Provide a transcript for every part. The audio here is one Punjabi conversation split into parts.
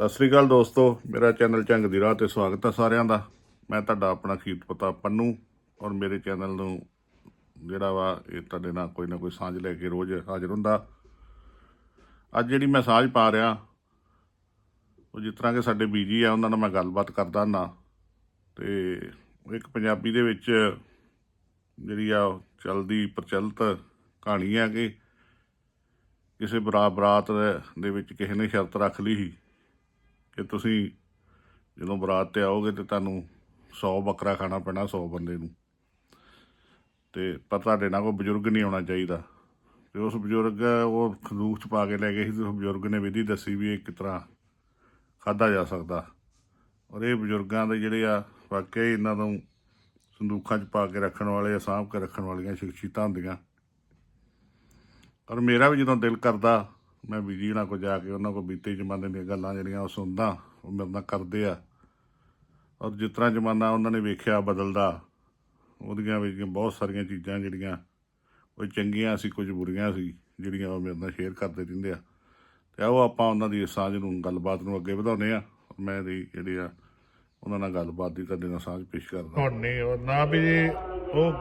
ਸਤਿ ਸ੍ਰੀ ਅਕਾਲ ਦੋਸਤੋ, ਮੇਰਾ ਚੈਨਲ ਝੰਗ ਦੀ ਰਾਹ ਤੇ ਸਵਾਗਤ ਹੈ ਸਾਰਿਆਂ ਦਾ। ਮੈਂ ਤੁਹਾਡਾ ਆਪਣਾ ਖੀਤ ਪਤਾ ਪੰਨੂ ਔਰ ਮੇਰੇ ਚੈਨਲ ਨੂੰ ਜਿਹੜਾ ਵਾ ਇਹ ਤੁਹਾਡੇ ਨਾਲ ਕੋਈ ਨਾ ਕੋਈ ਸਾਂਝ ਲੈ ਕੇ ਰੋਜ਼ ਹਾਜ਼ਰ ਹੁੰਦਾ। ਅੱਜ ਜਿਹੜੀ ਮੈਂ ਸਾਂਝ ਪਾ ਰਿਹਾ, ਉਹ ਜਿਸ ਤਰ੍ਹਾਂ ਕਿ ਸਾਡੇ ਬੀਜੀ ਆ, ਉਹਨਾਂ ਨਾਲ ਮੈਂ ਗੱਲਬਾਤ ਕਰਦਾ ਨਾ ਤੇ ਇੱਕ ਪੰਜਾਬੀ ਦੇ ਵਿੱਚ ਜਿਹੜੀ ਆ, ਉਹ ਚਲਦੀ ਪ੍ਰਚਲਿਤ ਕਹਾਣੀ ਹੈ ਕਿ ਕਿਸੇ ਬਰਾ ਬਰਾਤ ਦੇ ਵਿੱਚ ਕਿਸੇ ਨੇ ਸ਼ਰਤ ਰੱਖ ਲਈ ਸੀ। ਕਿ ਤੁਸੀਂ ਜਦੋਂ ਬਰਾਤ ਤੇ ਆਓਗੇ ਤੇ ਤੁਹਾਨੂੰ 100 ਬੱਕਰਾ ਖਾਣਾ ਪੈਣਾ 100 ਬੰਦੇ ਨੂੰ। ਤੇ ਪਰ ਤੁਹਾਡੇ ਨਾਲ ਕੋਈ ਬਜ਼ੁਰਗ ਨਹੀਂ ਆਉਣਾ ਚਾਹੀਦਾ। ਤੇ ਉਸ ਬਜ਼ੁਰਗ ਉਹ ਖੰਦੂਕ ਚ ਪਾ ਕੇ ਲੈ ਗਏ ਸੀ ਤੇ ਉਸ ਬਜ਼ੁਰਗ ਨੇ ਵਿਧੀ ਦੱਸੀ ਵੀ ਇਹ ਕਿਸ ਤਰ੍ਹਾਂ ਖਾਦਾ ਜਾ ਸਕਦਾ। ਔਰ ਇਹ ਬਜ਼ੁਰਗਾਂ ਦੇ ਜਿਹੜੇ ਆ, ਵਾਕਈ ਇਹਨਾਂ ਨੂੰ ਸੰਦੂਖਾਂ 'ਚ ਪਾ ਕੇ ਰੱਖਣ ਵਾਲੇ ਸਾਂਭ ਕੇ ਰੱਖਣ ਵਾਲੀਆਂ ਸ਼ਖਸੀਅਤਾਂ ਹੁੰਦੀਆਂ। ਔਰ ਮੇਰਾ ਵੀ ਜਦੋਂ ਦਿਲ ਕਰਦਾ ਮੈਂ ਬੀਜੀ ਨਾਲ ਕੋ ਜਾ ਕੇ, ਉਹਨਾਂ ਕੋ ਬੀਤੇ ਜ਼ਮਾਨੇ ਦੀਆਂ ਗੱਲਾਂ ਜਿਹੜੀਆਂ ਉਹ ਸੁਣਦਾ, ਉਹ ਮੇਰੇ ਨਾਲ ਕਰਦੇ ਆ। ਔਰ ਜਿਸ ਤਰ੍ਹਾਂ ਜ਼ਮਾਨਾ ਉਹਨਾਂ ਨੇ ਵੇਖਿਆ ਬਦਲਦਾ, ਉਹਦੀਆਂ ਵਿੱਚ ਬਹੁਤ ਸਾਰੀਆਂ ਚੀਜ਼ਾਂ ਜਿਹੜੀਆਂ, ਕੋਈ ਚੰਗੀਆਂ ਸੀ, ਕੁਝ ਬੁਰੀਆਂ ਸੀ, ਜਿਹੜੀਆਂ ਉਹ ਮੇਰੇ ਨਾਲ ਸ਼ੇਅਰ ਕਰਦੇ ਰਹਿੰਦੇ ਆ। ਤੇ ਆਓ ਆਪਾਂ ਉਹਨਾਂ ਦੀ ਸਾਂਝ ਨੂੰ, ਗੱਲਬਾਤ ਨੂੰ ਅੱਗੇ ਵਧਾਉਂਦੇ ਆ। ਮੈਂ ਦੀ ਜਿਹੜੀ ਆ, ਉਹਨਾਂ ਨਾਲ ਗੱਲਬਾਤ ਦੀ ਤੁਹਾਡੇ ਨਾਲ ਸਾਂਝ ਪੇਸ਼ ਕਰਦਾ। ਹੁਣ ਨਹੀਂ ਉਹ ਨਾ ਵੀ ਉਹ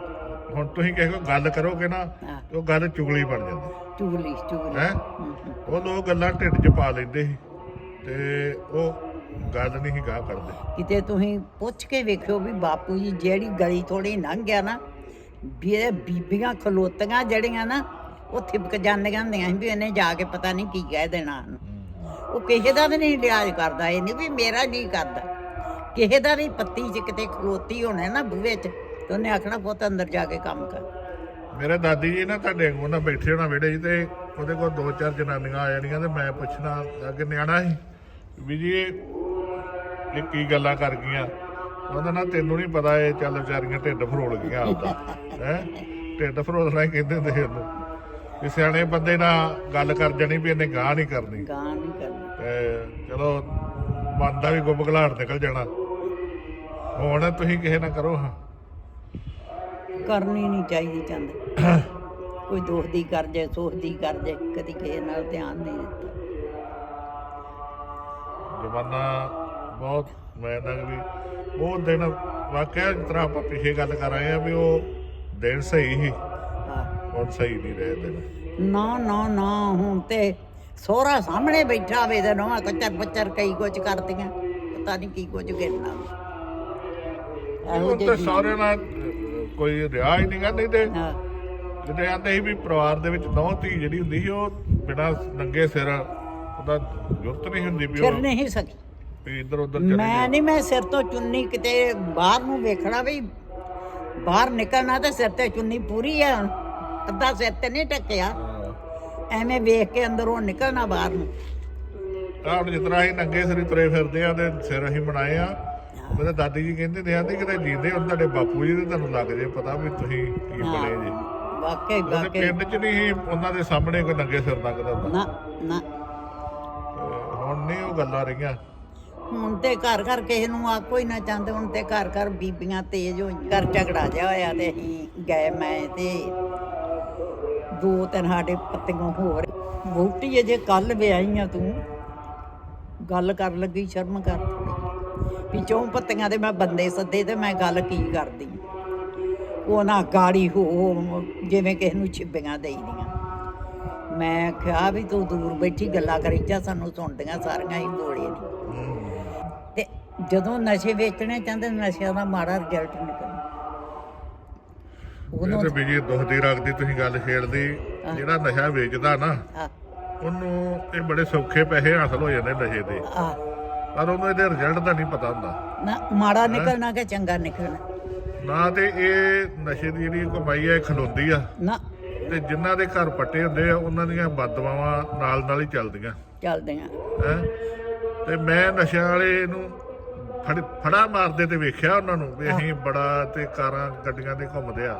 ਹੁਣ ਤੁਸੀਂ ਕਿਸੇ ਕੋਲ ਗੱਲ ਕਰੋਗੇ ਨਾ ਤੇ ਉਹ ਗੱਲ ਚੁਗਲੀ ਬਣ ਜਾਂਦੀ। ਚੁਗਲੀ ਚੁਗਲੀ। ਹੈ? ਉਹ ਲੋਕ ਗੱਲਾਂ ਢਿੱਡ 'ਚ ਪਾ ਲੈਂਦੇ ਸੀ ਤੇ ਉਹ ਗੱਲ ਨਹੀਂ ਗਾਹ ਕਰਦੇ। ਕਿਤੇ ਤੁਸੀਂ ਪੁੱਛ ਕੇ ਵੇਖਿਓ ਵੀ ਬਾਪੂ ਜੀ ਜਿਹੜੀ ਗਲੀ ਥੋੜੀ ਲੰਘ ਗਿਆ ਨਾ ਵੀ ਇਹ ਬੀਬੀਆਂ ਖਲੋਤੀਆਂ ਜਿਹੜੀਆਂ ਨਾ ਉਹ ਥਿਪਕ ਜਾਂਦੀਆਂ ਹੁੰਦੀਆਂ ਸੀ ਵੀ ਇਹਨੇ ਜਾ ਕੇ ਪਤਾ ਨਹੀਂ ਕੀ ਕਹਿ ਦੇਣਾ। ਉਹ ਕਿਸੇ ਦਾ ਵੀ ਨਹੀਂ ਲਿਆਜ ਕਰਦਾ ਇਹ ਨਹੀਂ ਵੀ ਮੇਰਾ ਨਹੀਂ ਕਰਦਾ। ਕਿਸੇ ਦਾ ਨਹੀਂ ਪੱਤੀ 'ਚ ਕਿਤੇ ਖਲੋਤੀ ਹੋਣਾ ਨਾ ਬੂਹੇ 'ਚ ਤੇ ਉਹਨੇ ਆਖਣਾ ਪੁੱਤ ਅੰਦਰ ਜਾ ਕੇ ਕੰਮ ਕਰ। ਮੇਰੇ ਦਾਦੀ ਜੀ ਨਾ ਤੁਹਾਡੇ ਕੋਲ ਨਾ ਬੈਠੇ ਹੋਣਾ ਵਿਹੜੇ 'ਚ ਤੇ ਉਹਦੇ ਕੋਲ ਦੋ ਚਾਰ ਜਨਾਨੀਆਂ ਆ ਜਾਣੀਆਂ ਤੇ ਮੈਂ ਪੁੱਛਣਾ ਅੱਗੇ ਨਿਆਣਾ ਸੀ ਵੀ ਜੀ ਇਹ ਕੀ ਗੱਲਾਂ ਕਰ ਗਈਆਂ? ਉਹਦਾ ਨਾ ਤੈਨੂੰ ਨਹੀਂ ਪਤਾ ਇਹ ਚੱਲ ਵਿਚਾਰੀਆਂ ਢਿੱਡ ਫਰੋਲ ਗਈਆਂ ਆਪਦਾ। ਹੈ? ਢਿੱਡ ਫਰੋਲਣਾ ਹੀ ਕਹਿੰਦੇ ਹੁੰਦੇ ਸੀ ਉਹਨੂੰ। ਵੀ ਸਿਆਣੇ ਬੰਦੇ ਨਾਲ ਗੱਲ ਕਰ ਜਾਣੀ ਵੀ ਇਹਨੇ ਗਾਹ ਨਹੀਂ ਕਰਨੀ। ਗਾਂ ਨਹੀਂ ਕਰਨਾ। ਤੇ ਚਲੋ ਮਨ ਦਾ ਵੀ ਗੁੰਮ ਘਲਾੜ ਨਿਕਲ ਜਾਣਾ। ਹੁਣ ਤੁਸੀਂ ਕਿਸੇ ਨਾਲ ਕਰੋ ਹਾਂ। ਕਰਨੀ ਨਹੀਂ ਚਾਹੀਦੀ ਚੰਦ। ਕੋਈ ਦੋਸਤੀ ਕਰ ਜੇ ਸੋਚਦੀ ਕਰ ਜੇ ਕਦੀ ਕਿਸੇ ਨਾਲ ਧਿਆਨ ਨਹੀਂ ਦਿੱਤਾ। ਜਮਾਨਾ ਬਹੁਤ ਮੈਂ ਤਾਂ ਵੀ ਉਹ ਦਿਨ ਵਾਕਿਆ ਜਿਸ ਤਰ੍ਹਾਂ ਆਪਾਂ ਪਿਛੇ ਗੱਲ ਕਰ ਆਏ ਆ ਵੀ ਉਹ ਦਿਨ ਸਹੀ ਸੀ। ਹਾਂ। ਹੁਣ ਸਹੀ ਨਹੀਂ ਰਹੇ ਦਿਨ। ਨਾ ਨਾ ਨਾ ਹੁਣ ਤੇ ਸੋਹਰਾ ਸਾਹਮਣੇ ਬੈਠਾ ਹੋਵੇ ਤੇ ਨਵਾਂ ਕੱਚਰ ਬੱਚਰ ਕਈ ਕੁਝ ਕਰਦੀਆਂ। ਪਤਾ ਨਹੀਂ ਕੀ ਕੁਝ ਗਿਰਨਾ ਇਹੋ ਹੁਣ ਤੇ ਜਿਹੀ ਸਾਰੇ ਨਾਲ ਕੋਈ ਰਿਹਾ ਹੀ ਨਹੀਂਗਾ ਨਹੀਂ ਤੇ ਹਾਂ, ਜਿੱਦੇ ਆਂਦੇ ਸੀ ਵੀ ਪਰਿਵਾਰ ਦੇ ਵਿੱਚ ਨੌ ਧੀ ਜਿਹੜੀ ਹੁੰਦੀ ਸੀ ਉਹ ਬਿਨਾਂ ਨੰਗੇ ਸਿਰ ਉਹਦਾ ਜ਼ਰੂਰਤ ਨਹੀਂ ਹੁੰਦੀ ਵੀ ਫਿਰ ਉਹ ਨਹੀਂ ਸਕੀ। ਵੀ ਇੱਧਰ ਉੱਧਰ ਚਲੇ ਮੈਂ ਨਹੀਂ ਮੈਂ ਸਿਰ ਤੋਂ ਚੁੰਨੀ ਕਿਤੇ ਬਾਹਰ ਨੂੰ ਵੇਖਣਾ ਵੀ ਬਾਹਰ ਨਿਕਲਣਾ ਤੇ ਸਿਰ ਤੇ ਚੁੰਨੀ ਪੂਰੀ ਆ ਅੱਧਾ ਸਿਰ ਤੇ ਨਹੀਂ ਟੱਕਿਆ। ਐਵੇਂ ਵੇਖ ਕੇ ਅੰਦਰੋਂ ਨਿਕਲਣਾ ਬਾਹਰ ਨੂੰ। ਆਹ ਹੁਣ ਜਿਸ ਤਰ੍ਹਾਂ ਅਸੀਂ ਨੰਗੇ ਸਿਰ ਤੁਰੇ ਫਿਰਦੇ ਆ ਤੇ ਸਿਰ ਅਸੀਂ ਬਣਾਏ ਆ ਮੇਰੇ ਦਾਦੀ ਜੀ ਕਹਿੰਦੇ ਨੇ ਆਂਦੇ ਕਿਤੇ ਜੀਂਦੇ ਹੁਣ ਤੁਹਾਡੇ ਬਾਪੂ ਜੀ ਦੇ ਤੁਹਾਨੂੰ ਲੱਗ ਜੇ ਪਤਾ ਵੀ ਤੁਸੀਂ ਕੀ ਬਣੇ ਜੀ। ਵਾਕਈ ਉਹਦੇ ਵਾਕਈ ਪਿੰਡ 'ਚ ਨਹੀਂ ਉਹਨਾਂ ਦੇ ਸਾਹਮਣੇ ਕੋਈ ਨੰਗੇ ਸਿਰ ਲੰਘਦਾ ਹੁੰਦਾ। ਨਾ ਨਾ। ਤੇ ਹੁਣ ਨਹੀਂ ਉਹ ਗੱਲਾਂ ਰਹੀਆਂ। ਹੁਣ ਤੇ ਘਰ ਘਰ ਕਿਸੇ ਨੂੰ ਆਕੋ ਹੀ ਨਾ ਚਾਹੁੰਦੇ ਹੁਣ ਤੇ ਘਰ ਘਰ ਬੀਬੀਆਂ ਤੇਜ਼ ਹੋਈ ਘਰ ਝਗੜਾ ਜਾ ਹੋਇਆ ਤੇ ਅਸੀਂ ਗਏ ਮੈਂ ਤੇ ਦੋ ਤਿੰਨ ਸਾਡੇ ਪੱਤੀਆਂ ਹੋਰ। ਵੋਟੀ ਅਜੇ ਕੱਲ ਵਿਆਹੀਆਂ ਤੂੰ। ਗੱਲ ਕਰ ਲੱਗੀ ਸ਼ਰਮ ਕਰ। ਥੋੜੀ ਵੀ ਚੌਂ ਪੱਤੀਆਂ ਦੇ ਮੈਂ ਬੰਦੇ ਸੱਦੇ ਤੇ ਮੈਂ ਗੱਲ ਕੀ ਕਰਦੀ? ਉਹ ਨਾ ਗਾੜੀ ਹੋ ਜਿਵੇਂ ਕਿਸੇ ਨੂੰ ਛਿੱਬੀਆਂ ਦੇਈਦੀਆਂ। ਮੈਂ ਕਿਹਾ ਵੀ ਤੂੰ ਦੂਰ ਬੈਠੀ ਗੱਲਾਂ ਕਰੀ ਜਾ ਸਾਨੂੰ ਸੁਣਦੀਆਂ ਸਾਰੀਆਂ ਹੀ ਬੋਲੇ ਨੇ। ਤੇ ਜਦੋਂ ਨਸ਼ੇ ਵੇਚਣੇ ਚਾਹੁੰਦੇ ਨਸ਼ਿਆਂ ਦਾ ਮਾੜਾ ਰਿਜ਼ਲਟ ਨਿਕਲਦਾ। ਉਹਨੂੰ ਤੇ ਬੀਜੀ ਦੁੱਖ ਦੀ ਰੱਖਦੀ ਤੁਸੀਂ ਗੱਲ ਛੇੜਦੀ ਜਿਹੜਾ ਨਸ਼ਾ ਵੇਚਦਾ ਨਾ ਉਹਨੂੰ ਇਹ ਬੜੇ ਸੌਖੇ ਪੈਸੇ ਹਾਸਲ ਹੋ ਜਾਂਦੇ ਨਸ਼ੇ ਦੇ। ਪਰ ਉਹਨੂੰ ਇਹਦੇ ਰਿਜ਼ਲਟ ਦਾ ਨਹੀਂ ਪਤਾ ਹੁੰਦਾ। ਨਾ ਮਾੜਾ ਨਿਕਲਣਾ ਕਿ ਚੰਗਾ ਨਿਕਲਣਾ? ਨਾ ਤੇ ਇਹ ਨਸ਼ੇ ਦੀ ਜਿਹੜੀ ਕਮਾਈ ਹੈ ਇਹ ਖਲੋਂਦੀ ਆ। ਨਾ। ਤੇ ਜਿਨ੍ਹਾਂ ਦੇ ਘਰ ਪੱਟੇ ਹੁੰਦੇ ਆ ਉਹਨਾਂ ਦੀਆਂ ਬਦਦੁਆਵਾਂ ਨਾਲ ਨਾਲ ਹੀ ਚੱਲਦੀਆਂ। ਚੱਲਦੇ ਆ ਹੈ? ਤੇ ਮੈਂ ਨਸ਼ਿਆਂ ਵਾਲੇ ਨੂੰ ਫੜ ਫੜਾ ਮਾਰਦੇ ਤੇ ਵੇਖਿਆ ਉਹਨਾਂ ਨੂੰ ਵੀ ਅਸੀਂ ਬੜਾ ਤੇ ਕਾਰਾਂ ਗੱਡੀਆਂ ਤੇ ਘੁੰਮਦੇ ਆ।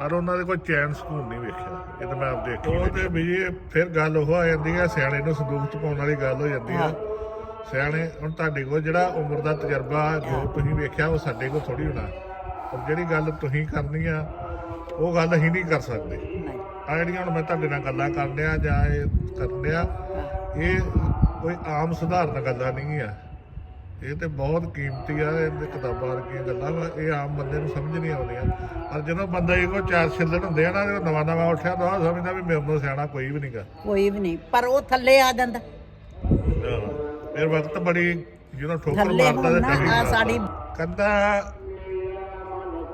ਪਰ ਉਹਨਾਂ ਦੇ ਕੋਈ ਚੈਨ ਸਕੂਨ ਨਹੀਂ ਵੇਖਿਆ। ਇਹ ਤਾਂ ਮੈਂ ਆਪ ਦੇਖੀ ਉਹ ਤੇ ਵੀ ਇਹ ਫਿਰ ਗੱਲ ਉਹ ਆ ਜਾਂਦੀ ਆ ਸਿਆਣੇ ਨੂੰ ਸੰਦੂਕ ਚ ਪਾਉਣ ਵਾਲੀ ਗੱਲ ਹੋ ਜਾਂਦੀ ਆ। ਸਿਆਣੇ ਹੁਣ ਤੁਹਾਡੇ ਕੋਲ ਜਿਹੜਾ ਉਮਰ ਦਾ ਤਜਰਬਾ ਜੋ ਤੁਸੀਂ ਵੇਖਿਆ ਉਹ ਸਾਡੇ ਕੋਲ ਥੋੜੀ ਹੋਣਾ। ਪਰ ਜਿਹੜੀ ਗੱਲ ਤੁਸੀਂ ਕਰਨੀ ਆ ਉਹ ਗੱਲ ਅਸੀਂ ਨਹੀਂ ਕਰ ਸਕਦੇ। ਆ ਜਿਹੜੀਆਂ ਹੁਣ ਮੈਂ ਤੁਹਾਡੇ ਨਾਲ ਗੱਲਾਂ ਕਰਦੇ ਆ ਜਾਂ ਇਹ ਕਰਦੇ ਆ ਇਹ ਕੋਈ ਆਮ ਸਧਾਰਨ ਗੱਲਾਂ ਨਹੀਂ ਆ। ਇਹ ਤੇ ਬਹੁਤ ਕੀਮਤੀ ਆ ਇਹ ਕਿਤਾਬਾਂ ਵਰਗੀਆਂ ਗੱਲਾਂ ਵਾ ਇਹ ਆਮ ਬੰਦੇ ਨੂੰ ਸਮਝ ਨਹੀਂ ਆਉਂਦੀਆਂ। ਪਰ ਜਦੋਂ ਬੰਦਾ ਇਹ ਕੋ ਚਾਰ ਛਿੱਲਣ ਹੁੰਦੇ ਆ ਨਾ ਜਦੋਂ ਨਵਾਂ ਨਵਾਂ ਉੱਠਿਆ ਤਾਂ ਉਹ ਸਮਝਦਾ ਵੀ ਮੇਰੇ ਤੋਂ ਸਿਆਣਾ ਕੋਈ ਵੀ ਨਹੀਂਗਾ ਕੋਈ ਵੀ ਨਹੀਂ ਪਰ ਉਹ ਥੱਲੇ ਆ ਜਾਂਦਾ। ਫਿਰ ਵਕਤ ਬੜੀ ਜਦੋਂ ਠੋਕਰ ਥੱਲੇ ਮਾਰਦਾ ਹੁਣ ਤੇ ਨਾ ਡਰੀ ਆ ਜਾਂਦਾ। ਸਾਡੀ ਕੰਧਾਂ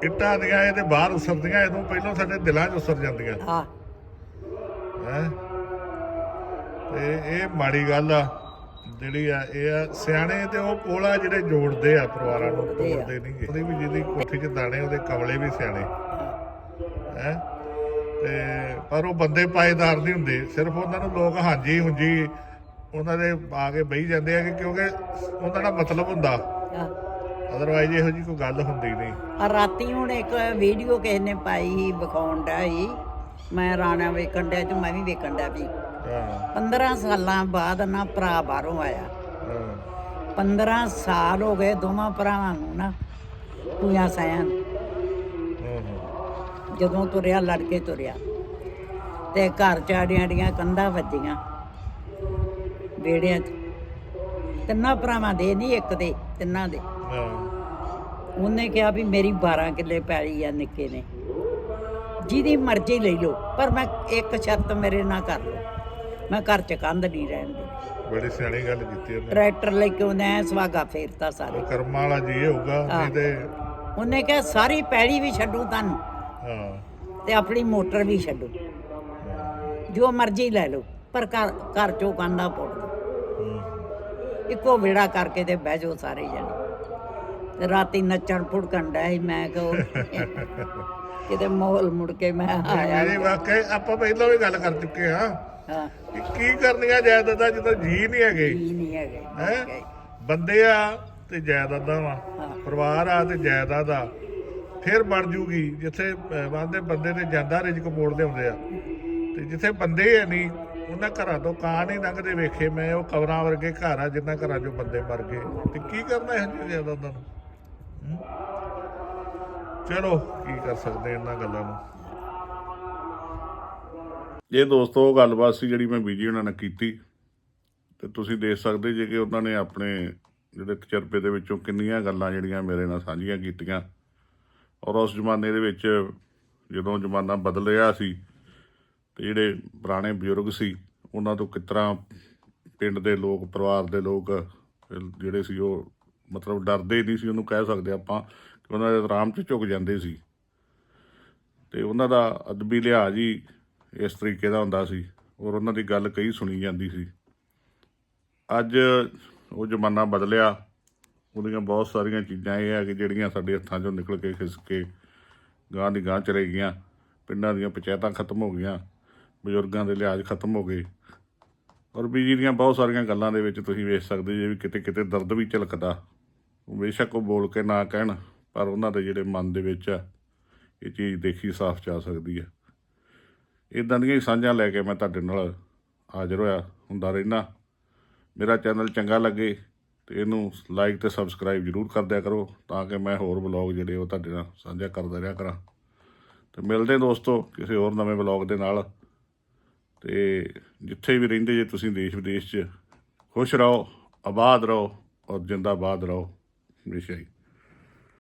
ਇੱਟਾਂ ਦੀਆਂ ਇਹਦੇ ਬਾਹਰ ਉਸਰਦੀਆਂ ਇਹਦੋਂ ਪਹਿਲਾਂ ਸਾਡੇ ਦਿਲਾਂ 'ਚ ਉਸਰ ਜਾਂਦੀਆਂ। ਹੈ। ਤੇ ਇਹ ਮਾੜੀ ਗੱਲ ਆ ਜਿਹੜੀ ਆ ਇਹ ਆ ਸਿਆਣੇ ਤੇ ਉਹ ਕੋਲਾ ਜਿਹੜੇ ਜੋੜਦੇ ਆ ਪਰਿਵਾਰਾਂ ਨੂੰ ਜੋੜਦੇ ਆ। ਤੋੜਦੇ ਨਹੀਂਗੇ ਉਹਦੀ ਵੀ ਜਿਹਦੀ ਕੋਠੀ 'ਚ ਦਾਣੇ ਉਹਦੇ ਕਮਲੇ ਵੀ ਸਿਆਣੇ। ਹੈ? ਤੇ ਪਰ ਉਹ ਬੰਦੇ ਪਾਏਦਾਰ ਨਹੀਂ ਹੁੰਦੇ ਸਿਰਫ ਉਹਨਾਂ ਨੂੰ ਲੋਕ ਹਾਂਜੀ ਹੁੰਜੀ ਉਹਨਾਂ ਦੇ ਆ ਕੇ ਬਹੀ ਜਾਂਦੇ ਆ ਕਿ ਕਿਉਂਕਿ ਉਹਨਾਂ ਦਾ ਮਤਲਬ ਹੁੰਦਾ। ਅਦਰਵਾਈਜ਼ ਇਹੋ ਜੀ ਕੋਈ ਗੱਲ ਹੁੰਦੀ ਨਹੀਂ। ਆ ਰਾਤੀ ਹੁਣ ਇੱਕ ਵੀਡੀਓ ਕਿਸੇ ਨੇ ਪਾਈ ਸੀ ਵਿਖਾਉਣ ਦਾ ਸੀ। ਮੈਂ ਰਾਣਾ ਵੇਖਣ ਡਿਆ ਤੇ ਮੈਂ ਵੀ ਵੇਖਣ ਡਿਆ ਵੀ ਹਾਂ। 15 ਸਾਲਾਂ ਬਾਅਦ ਨਾ ਭਰਾ ਬਾਹਰੋਂ ਆਇਆ। ਹਾਂ। 15 ਸਾਲ ਹੋ ਗਏ ਦੋਵਾਂ ਭਰਾਵਾਂ ਨੂੰ ਨਾ ਪੂਆ ਸਾਇਆਂ ਜਦੋਂ ਤੁਰਿਆ ਲੜ ਕੇ ਤੁਰਿਆ। ਤੇ ਘਰ ਚਾੜੀਆਂ ਡੀਆਂ ਕੰਧਾਂ ਵੱਜੀਆਂ। ਵਿਹੜਿਆਂ 'ਚ। ਤਿੰਨਾਂ ਭਰਾਵਾਂ ਦੇ ਨਹੀਂ ਇੱਕ ਦੇ ਤਿੰਨਾਂ ਦੇ। ਹਾਂ। ਉਹਨੇ ਕਿਹਾ ਵੀ ਮੇਰੀ 12 ਕਿੱਲੇ ਪੈਲੀ ਆ ਨਿੱਕੇ ਨੇ। ਜਿਹਦੀ ਮਰਜ਼ੀ ਲੈ ਲਓ ਪਰ ਮੈਂ ਇੱਕ ਸ਼ਰਤ ਮੇਰੇ ਨਾਲ ਕਰ ਲਓ। ਮੈਂ ਘਰ 'ਚ ਕੰਧ ਨਹੀਂ ਰਹਿਣ ਦੇ ਬੜੀ ਸਿਆਣੀ ਗੱਲ ਕੀਤੀ ਉਹਨੇ। ਟਰੈਕਟਰ ਲੈ ਕੇ ਉਹਨੇ ਐਂ ਸਵਾਗਾ ਫੇਰਤਾ ਸਾਰੇ। ਉਹ ਕਰਮਾਂ ਵਾਲਾ ਜੀ ਹੋਊਗਾ ਨਹੀਂ ਤੇ ਉਹਨੇ ਕਿਹਾ ਸਾਰੀ ਪੈਲੀ ਵੀ ਛੱਡੂ ਤੁਹਾਨੂੰ ਹਾਂ। ਤੇ ਆਪਣੀ ਮੋਟਰ ਵੀ ਛੱਡੋ। ਜੋ ਮਰਜ਼ੀ ਲੈ ਲਓ ਪਰ ਘਰ ਘਰ ਚੋਂ ਪੁੱਟ ਦਿਓ। ਇੱਕੋ ਵੇੜਾ ਕਰਕੇ ਤੇ ਬਹਿ ਜਾਓ ਸਾਰੇ ਜਣੇ। ਤੇ ਰਾਤੀ ਨੱਚਣ ਫੁੜਕਣ ਸੀ ਮੈਂ ਕਹੋ ਕਿਤੇ ਮੋਹਲ ਮੁੜ ਕੇ ਮੈਂ ਆਇਆ ਮੇਰੀ ਵਾਕਈ ਆਪਾਂ ਪਹਿਲਾਂ ਵੀ ਗੱਲ ਕਰ ਚੁੱਕੇ ਹਾਂ ਹਾਂ। ਕਿ ਕਰਨੀਆਂ ਜਾਇਦਾਦਾਂ ਜਦੋਂ ਜੀ ਨਹੀਂ ਹੈਗੇ? ਕੀ ਨਹੀਂ ਹੈਗੇ ਹੈ? ਬੰਦੇ ਆ ਤੇ ਜਾਇਦਾਦਾਂ ਵਾ ਪਰਿਵਾਰ ਆ ਤੇ ਜਾਇਦਾਦ ਆ। ਫਿਰ ਬਣ ਜੂਗੀ ਜਿੱਥੇ ਬੰਦੇ ਬੰਦੇ ਤੇ ਜਾਂਦਾ ਰਿਜਕ ਮੋੜਦੇ ਹੁੰਦੇ ਆ। ਤੇ ਜਿੱਥੇ ਬੰਦੇ ਹੈ ਨਹੀਂ ਉਹਨਾਂ ਘਰਾਂ ਤੋਂ ਕਾਂ ਨਹੀਂ ਲੰਘਦੇ, ਵੇਖੇ ਮੈਂ ਉਹ ਕਬਰਾਂ ਵਰਗੇ ਘਰ ਆ ਜਿੰਨਾ ਘਰਾਂ 'ਚੋਂ ਬੰਦੇ ਮਰ ਗਏ। ਤੇ ਕੀ ਕਰਨਾ ਇਹ ਜਿਹੀ ਉਹਨਾਂ ਨੂੰ? ਚਲੋ, ਕੀ ਕਰ ਸਕਦੇ ਇਹਨਾਂ ਗੱਲਾਂ ਨੂੰ? ਇਹ ਦੋਸਤੋ, ਉਹ ਗੱਲਬਾਤ ਸੀ ਜਿਹੜੀ ਮੈਂ ਬੀਜੀ ਉਹਨਾਂ ਨਾਲ ਕੀਤੀ। ਤੇ ਤੁਸੀਂ ਦੇਖ ਸਕਦੇ ਜੇ ਕਿ ਉਹਨਾਂ ਨੇ ਆਪਣੇ ਜਿਹੜੇ ਤਜਰਬੇ ਦੇ ਵਿੱਚੋਂ ਕਿੰਨੀਆਂ ਗੱਲਾਂ ਜਿਹੜੀਆਂ ਮੇਰੇ ਨਾਲ ਸਾਂਝੀਆਂ ਕੀਤੀਆਂ। ਔਰ ਉਸ ਜ਼ਮਾਨੇ ਦੇ ਵਿੱਚ ਜਦੋਂ ਜ਼ਮਾਨਾ ਬਦਲ ਰਿਹਾ ਸੀ ਜਿਹੜੇ ਪੁਰਾਣੇ ਬਜ਼ੁਰਗ ਸੀ, ਉਹਨਾਂ ਤੋਂ ਕਿਸ ਤਰ੍ਹਾਂ ਪਿੰਡ ਦੇ ਲੋਕ, ਪਰਿਵਾਰ ਦੇ ਲੋਕ ਜਿਹੜੇ ਸੀ ਉਹ ਮਤਲਬ ਡਰਦੇ ਨਹੀਂ ਸੀ, ਉਹਨੂੰ ਕਹਿ ਸਕਦੇ ਆਪਾਂ ਕਿ ਉਹਨਾਂ ਦੇ ਆਰਾਮ 'ਚ ਝੁਕ ਜਾਂਦੇ ਸੀ। ਤੇ ਉਹਨਾਂ ਦਾ ਅਦਬੀ ਲਿਹਾਜ਼ ਹੀ ਇਸ ਤਰੀਕੇ ਦਾ ਹੁੰਦਾ ਸੀ ਔਰ ਉਹਨਾਂ ਦੀ ਗੱਲ ਕਈ ਸੁਣੀ ਜਾਂਦੀ ਸੀ। ਅੱਜ ਉਹ ਜ਼ਮਾਨਾ ਬਦਲਿਆ, ਉਹਦੀਆਂ ਬਹੁਤ ਸਾਰੀਆਂ ਚੀਜ਼ਾਂ ਇਹ ਹੈ ਕਿ ਜਿਹੜੀਆਂ ਸਾਡੇ ਹੱਥਾਂ 'ਚੋਂ ਨਿਕਲ ਕੇ ਖਿਸਕ ਕੇ ਗਾਂ ਦੀ ਗਾਂ ਚਲੇ ਗਈਆਂ, ਪਿੰਡਾਂ ਦੀਆਂ ਪੰਚਾਇਤਾਂ ਖਤਮ ਹੋ ਗਈਆਂ ਬਜ਼ੁਰਗਾਂ ਦੇ ਲਿਹਾਜ਼ ਖਤਮ ਹੋ ਗਏ। ਔਰ ਬੀਜੀ ਦੀਆਂ ਬਹੁਤ ਸਾਰੀਆਂ ਗੱਲਾਂ ਦੇ ਵਿੱਚ ਤੁਸੀਂ ਵੇਖ ਸਕਦੇ ਜੇ ਵੀ ਕਿਤੇ ਕਿਤੇ ਦਰਦ ਵੀ ਝਲਕਦਾ। ਬੇਸ਼ੱਕ ਉਹ ਬੋਲ ਕੇ ਨਾ ਕਹਿਣ, ਪਰ ਉਹਨਾਂ ਦੇ ਜਿਹੜੇ ਮਨ ਦੇ ਵਿੱਚ ਆ ਇਹ ਚੀਜ਼ ਦੇਖੀ ਸਾਫ਼ ਜਾ ਸਕਦੀ ਹੈ। ਇਦਾਂ ਦੀਆਂ ਸਾਂਝਾਂ ਲੈ ਕੇ ਮੈਂ ਤੁਹਾਡੇ ਨਾਲ ਹਾਜ਼ਰ ਹੋਇਆ ਹੁੰਦਾ ਰਹਿਣਾ ਮੇਰਾ ਚੈਨਲ ਚੰਗਾ ਲੱਗੇ ਤੇ ਇਹਨੂੰ ਲਾਈਕ ਤੇ ਸਬਸਕ੍ਰਾਈਬ ਜਰੂਰ ਕਰ ਦਿਆ ਕਰੋ ਤਾਂ ਕਿ ਮੈਂ ਹੋਰ ਵਲੌਗ ਜਿਹੜੇ ਉਹ ਤੁਹਾਡੇ ਨਾਲ ਸਾਂਝਾ ਕਰਦਾ ਰਿਹਾ ਕਰਾਂ। ਤੇ ਮਿਲਦੇ ਦੋਸਤੋ ਕਿਸੇ ਹੋਰ ਨਵੇਂ ਵਲੌਗ ਦੇ ਨਾਲ। ਤੇ ਜਿੱਥੇ ਵੀ ਰਹਿੰਦੇ ਜੇ ਤੁਸੀਂ ਦੇਸ਼ ਵਿਦੇਸ਼ 'ਚ, ਖੁਸ਼ ਰਹੋ, ਆਬਾਦ ਰਹੋ ਔਰ ਜਿੰਦਾਬਾਦ ਰਹੋ। ਹਮੇਸ਼ਾ ਹੀ